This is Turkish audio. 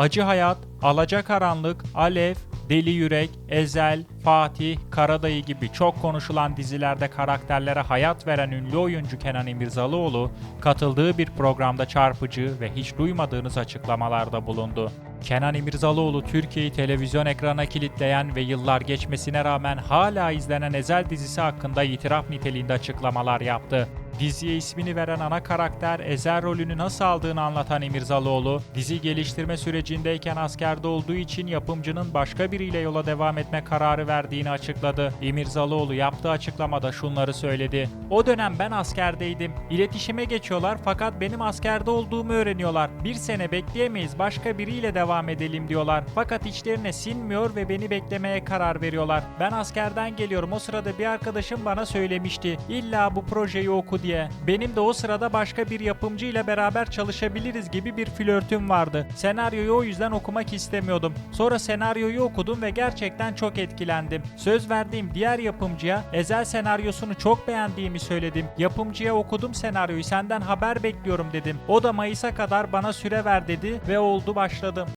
Acı Hayat, Alacakaranlık, Alev, Deli Yürek, Ezel, Fatih, Karadayı gibi çok konuşulan dizilerde karakterlere hayat veren ünlü oyuncu Kenan İmirzalıoğlu, katıldığı bir programda çarpıcı ve hiç duymadığınız açıklamalarda bulundu. Kenan İmirzalıoğlu Türkiye'yi televizyon ekranına kilitleyen ve yıllar geçmesine rağmen hala izlenen Ezel dizisi hakkında itiraf niteliğinde açıklamalar yaptı. Diziye ismini veren ana karakter Ezel rolünü nasıl aldığını anlatan İmirzalıoğlu, dizi geliştirme sürecindeyken askerde olduğu için yapımcının başka biriyle yola devam etme kararı verdiğini açıkladı. İmirzalıoğlu yaptığı açıklamada şunları söyledi. O dönem ben askerdeydim. İletişime geçiyorlar fakat benim askerde olduğumu öğreniyorlar. Bir sene bekleyemeyiz başka biriyle devam edelim diyorlar. Fakat içlerine sinmiyor ve beni beklemeye karar veriyorlar. Ben askerden geliyorum o sırada bir arkadaşım bana söylemişti. İlla bu projeyi oku diye. Benim de o sırada başka bir yapımcı ile beraber çalışabiliriz gibi bir flörtüm vardı. Senaryoyu o yüzden okumak istemiyordum. Sonra senaryoyu okudum ve gerçekten çok etkilendim. Söz verdiğim diğer yapımcıya Ezel senaryosunu çok beğendiğimi söyledim. Yapımcıya okudum senaryoyu senden haber bekliyorum dedim. O da Mayıs'a kadar bana süre ver dedi ve oldu başladım.